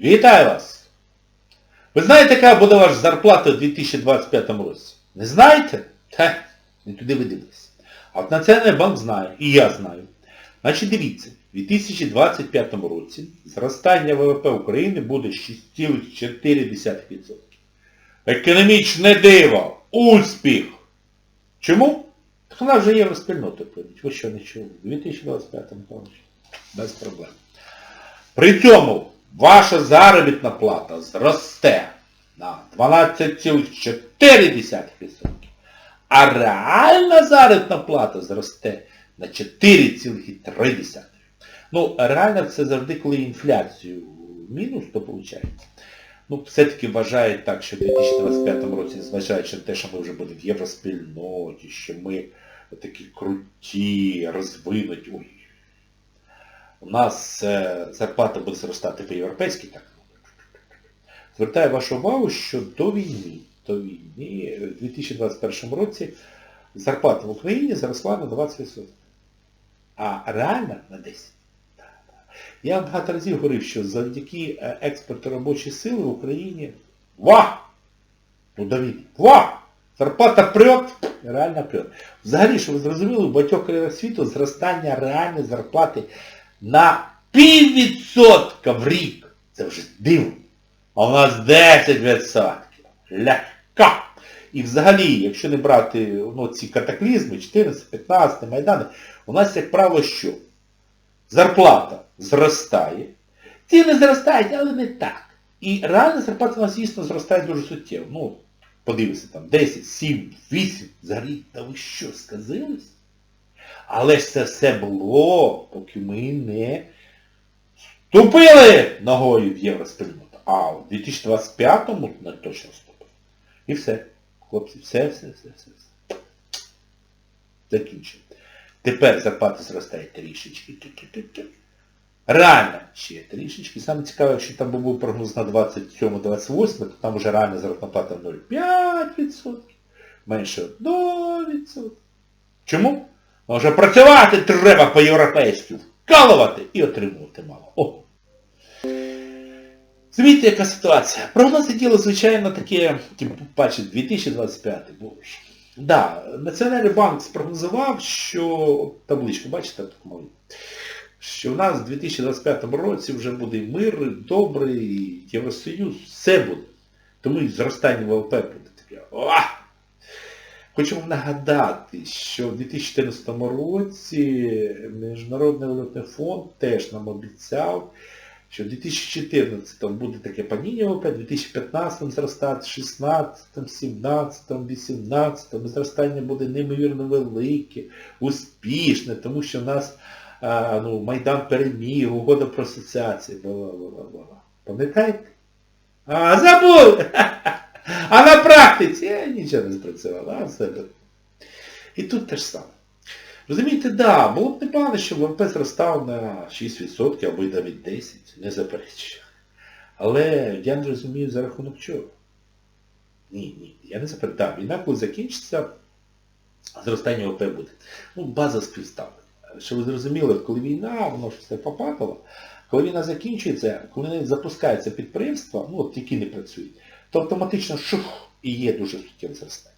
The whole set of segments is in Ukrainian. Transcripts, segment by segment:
Вітаю вас! Ви знаєте, яка буде ваша зарплата у 2025 році? Не знаєте? Та, не туди ви дивитесь. А от Національний банк знає, і я знаю. Значить, дивіться, у 2025 році зростання ВВП України буде 6,4%. Економічне диво, успіх. Чому? Так вона вже євроспільнота прийдуть. Ви що не чули? У 2025 році. Без проблем. При цьому ваша заробітна плата зросте на 12,4%, а реальна заробітна плата зросте на 4,3%. Ну, реально це завжди, коли інфляцію мінус, то виходить. Ну, все-таки вважають так, що в 2025 році, зважаючи на те, що ми вже будемо в євроспільноті, що ми такі круті, розвинуті. Ой, у нас е, зарплата буде зростати по-європейськи, так. Звертаю вашу увагу, що до війни, до війни, в 2021 році зарплата в Україні зросла на 20%. А реально на 10%. Я багато разів говорив, що завдяки е, експорту робочої сили в Україні ва! Ну війни. Ва! Зарплата прет, реально прет. Взагалі, щоб ви зрозуміли, у багатьох країнах світу зростання реальної зарплати на піввідсотка в рік. Це вже дивно. А у нас 10%. Легко. І взагалі, якщо не брати ну, ці катаклізми, 14, 15, Майдани, у нас, як правило, що? Зарплата зростає. Ціни зростають, але не так. І реальна зарплата у нас дійсно зростає дуже суттєво. Ну, подивися, там 10, 7, 8, взагалі, та ви що, сказились? Але ж це все було, поки ми не ступили ногою в євроспільноту. А в 2025-му не точно ступили. І все. Хлопці, все, все, все, все. все. Закінчили. Тепер зарплата зростає трішечки. Реально ще трішечки. Саме цікаве, якщо там був прогноз на 27-28, то там вже реальна заробітна плата 0,5%. Менше 1%. Чому? Може працювати треба по-європейськи, вкалувати і отримувати мало. О! Звідти яка ситуація. Прогнози діло, звичайно, таке, тим паче 2025, боже. Да, Національний банк спрогнозував, що, табличку, бачите, так мою, що в нас в 2025 році вже буде мир, добрий, Євросоюз, все буде. Тому і зростання ВВП буде таке. О! Хочу вам нагадати, що в 2014 році Міжнародний валютний фонд теж нам обіцяв, що в 2014 буде таке падіння ВВП, в 2015 зростати, 16, 17, 18 зростання буде неймовірно велике, успішне, тому що в нас а, ну, Майдан переміг, угода про асоціацію. Бла-бла-бла-бла. Пам'ятаєте? А, забув! А на практиці е, нічого не спрацювало. І тут те ж саме. Розумієте, да, було б непогано, щоб ВВП зростав на 6% або й навіть 10%, не заперечую. Але я не розумію за рахунок чого. Ні, ні, я не заперечую. Так, війна, коли закінчиться, зростання ВВП буде. Ну, база співставлення. Щоб ви зрозуміли, коли війна, воно ж все попадало, коли війна закінчується, коли запускаються підприємства, ну от які не працюють, то автоматично шух і є дуже суттєве зростання.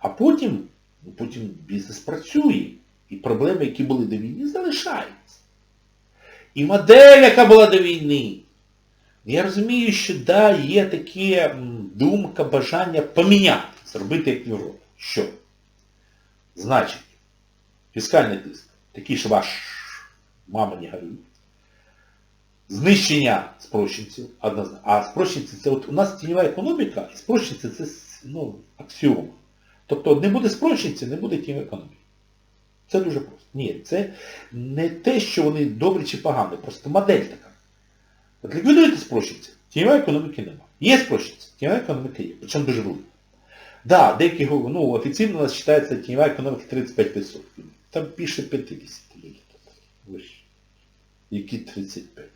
А потім, ну, потім бізнес працює, і проблеми, які були до війни, залишаються. І модель, яка була до війни. Я розумію, що да, є таке думка, бажання поміняти, зробити як в Європі. Що? Значить, фіскальний тиск, такий ж ваш мама не горює. Знищення спрощенців. А спрощенці це от у нас тіньова економіка, і спрощенці це ну, аксіома. Тобто не буде спрощенців, не буде тіньової економіки. Це дуже просто. Ні, це не те, що вони добрі чи погані, просто модель така. От ліквідуєте спрощенці, тіньової економіки немає. Є спрощенці, тіньова економіка є, причому дуже велика. Да, деякі ну, офіційно у нас вважається тіньова економіка 35%. Там більше 50. Ви ж, Які 35?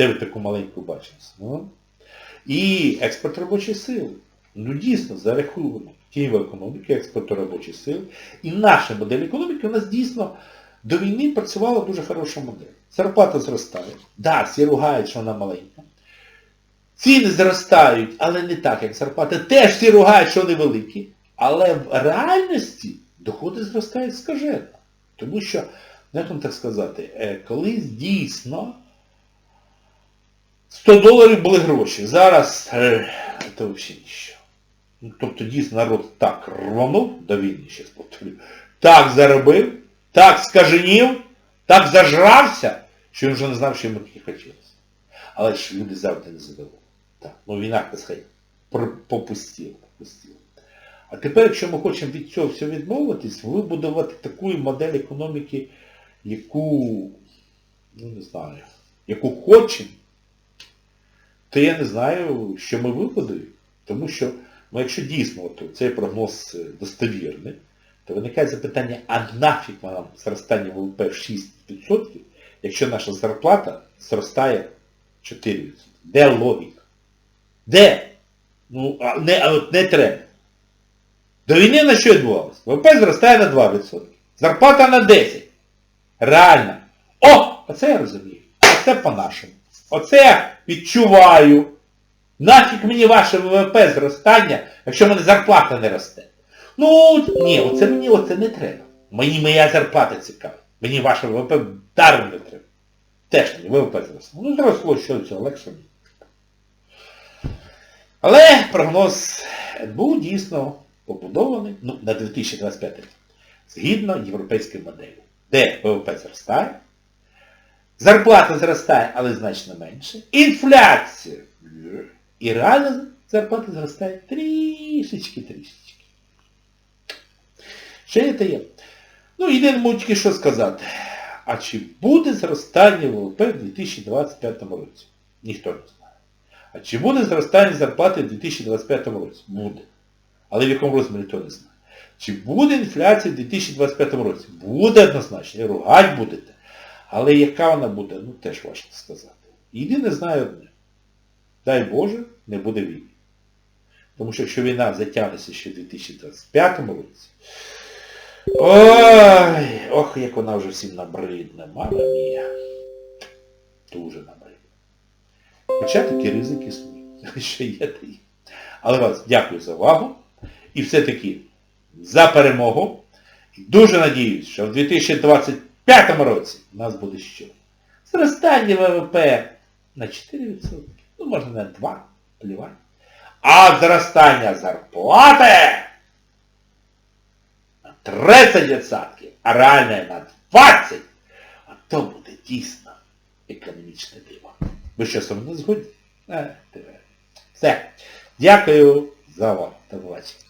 Де ви таку маленьку бачите? Ну? І експорт робочої сили. Ну дійсно, за рахунок тіньової економіки, експорту робочої сили. І наша модель економіки у нас дійсно До війни працювала дуже хороша модель. Зарплата зростає. Да, всі ругають, що вона маленька. Ціни зростають, але не так, як зарплата. Теж всі ругають, що вони великі. Але в реальності доходи зростають скажено. Тому що, як вам так сказати, е, колись дійсно 100 доларів були гроші. Зараз е, це взагалі ніщо. Ну, тобто дійсно народ так рванув до війни, ще повторю, так заробив, так скаженів, так зажрався, що він вже не знав, що йому таки хотілося. Але ж люди завжди не задоволені. Так, ну війна, так сказати, попустила, попустила. А тепер, якщо ми хочемо від цього всього відмовитись, вибудувати таку модель економіки, яку, ну не знаю, яку хочемо, то я не знаю, що ми вибудуємо. Тому що, ну якщо дійсно от, цей прогноз е, достовірний, то виникає запитання, а нафіг нам зростання ВВП в 6%, якщо наша зарплата зростає 4%. Де логіка? Де? Ну, а не, а от не треба. До війни на що відбувалося? ВВП зростає на 2%. Зарплата на 10%. Реально. О! Оце я розумію. Оце по-нашому. Оце я відчуваю. Нафіг мені ваше ВВП зростання, якщо в мене зарплата не росте. Ну, ні, оце мені оце не треба. Мені моя зарплата цікава. Мені ваше ВВП даром не треба. Теж мені ВВП зросло. Ну, зросло, що цього легше. Але прогноз НБУ дійсно побудований ну, на 2025 рік. Згідно європейської моделі. Де ВВП зростає, зарплата зростає, але значно менше. Інфляція. І реально зарплата зростає трішечки-трішечки. Ще є таємно. Ну, єдине можу що сказати. А чи буде зростання ВВП в 2025 році? Ніхто не знає. А чи буде зростання зарплати в 2025 році? Буде. Але в якому розмірі то не знає. Чи буде інфляція в 2025 році? Буде однозначно. І ругать будете. Але яка вона буде, ну теж важко сказати. Єдине знаю одне. Дай Боже, не буде війни. Тому що якщо війна затягнеться ще в 2025 році, ой, ох, як вона вже всім набридне, мама мія. Дуже набридне. Хоча такі ризики існують. Що є, є. Але вас дякую за увагу. І все-таки за перемогу. Дуже надіюсь, що в 2025 році у нас буде що? Зростання ВВП на 4%. Ну, можна на 2, плівати. А зростання зарплати на 30%, а реальне на 20%, а то буде дійсно економічне диво. Ви що со мною згодні? Е. Все. Дякую за увагу. До побачення.